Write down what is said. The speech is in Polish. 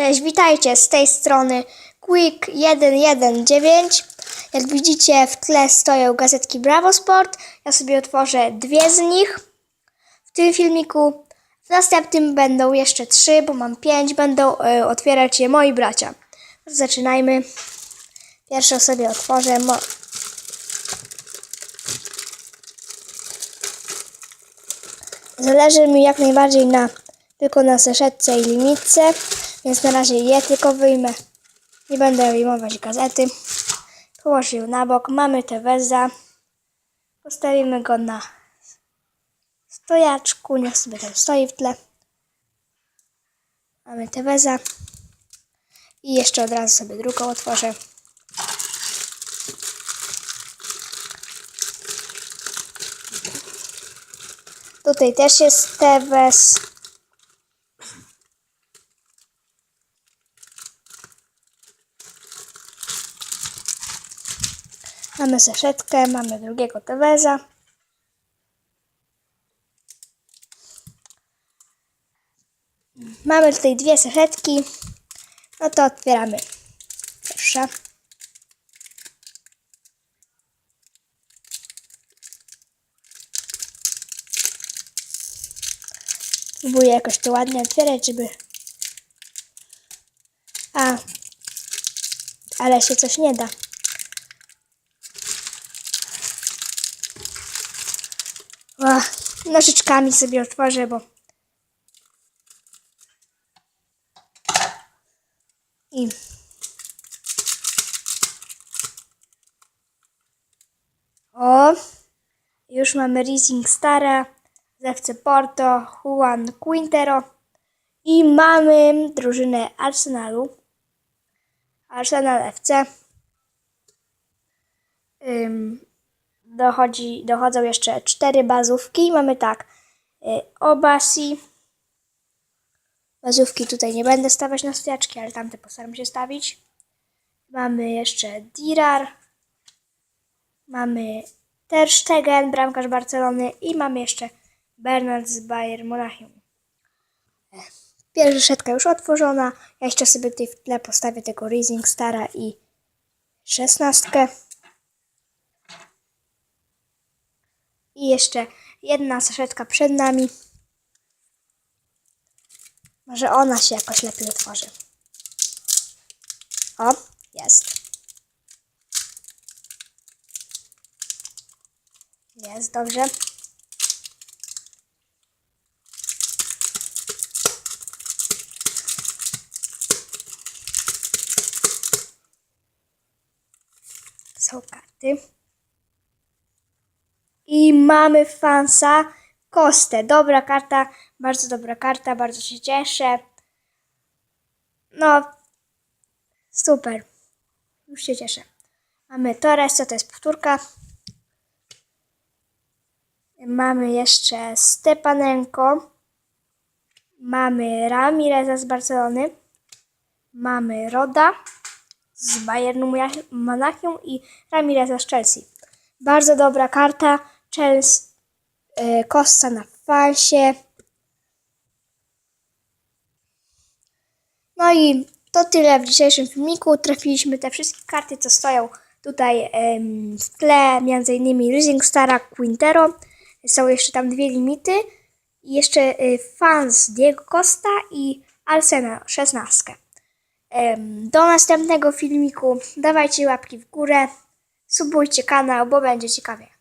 Cześć, witajcie z tej strony Quick119. Jak widzicie w tle stoją gazetki Bravo Sport. Ja sobie otworzę dwie z nich w tym filmiku. W następnym będą jeszcze trzy, bo mam pięć. Będą e, otwierać je moi bracia. Zaczynajmy. Pierwszą sobie otworzę. Zależy mi jak najbardziej na tylko na seszetce i limitce, więc na razie je tylko wyjmę. Nie będę wyjmować gazety. Położę ją na bok. Mamy Teveza. Postawimy go na stojaczku. Niech sobie tam stoi w tle. Mamy Teveza. I jeszcze od razu sobie drugą otworzę. Tutaj też jest Tevez. Mamy saszetkę, mamy drugiego Teveza. Mamy tutaj dwie saszetki. No to otwieramy. Pierwsza. Próbuję jakoś to ładnie otwierać, żeby... A. Ale się coś nie da. Nożyczkami sobie otworzę, bo... I... O! Już mamy Rising Stara, z FC Porto, Juan Quintero i mamy drużynę Arsenalu. Arsenal FC. Dochodzi, dochodzą jeszcze cztery bazówki. Mamy tak, y, Obasi. Bazówki tutaj nie będę stawiać na stojaczki, ale tamte postaram się stawić. Mamy jeszcze Dirar. Mamy Ter Stegen, bramkarz Barcelony i mamy jeszcze Bernard z Bayern Monachium. Pierwsza szetka już otworzona. Ja jeszcze sobie tutaj w tle postawię tego Rising Stara i szesnastkę. I jeszcze jedna saszetka przed nami. Może ona się jakoś lepiej otworzy. O, jest. Jest, dobrze. Są karty. I mamy fansa Kostę. Dobra karta, bardzo dobra karta, bardzo się cieszę. No, super. Już się cieszę. Mamy Torres, co to jest powtórka. Mamy jeszcze Stepanenko. Mamy Ramireza z Barcelony. Mamy Roda z Bayernu Monachium i Ramireza z Chelsea. Bardzo dobra karta. Chelsea, e, Costa na falsie. No i to tyle w dzisiejszym filmiku. Trafiliśmy te wszystkie karty, co stoją tutaj em, w tle, między innymi Rising Stara Quintero. Są jeszcze tam dwie limity. I jeszcze y, fans Diego Costa i Arsenal 16. Em, Do następnego filmiku dawajcie łapki w górę, subujcie kanał, bo będzie ciekawie.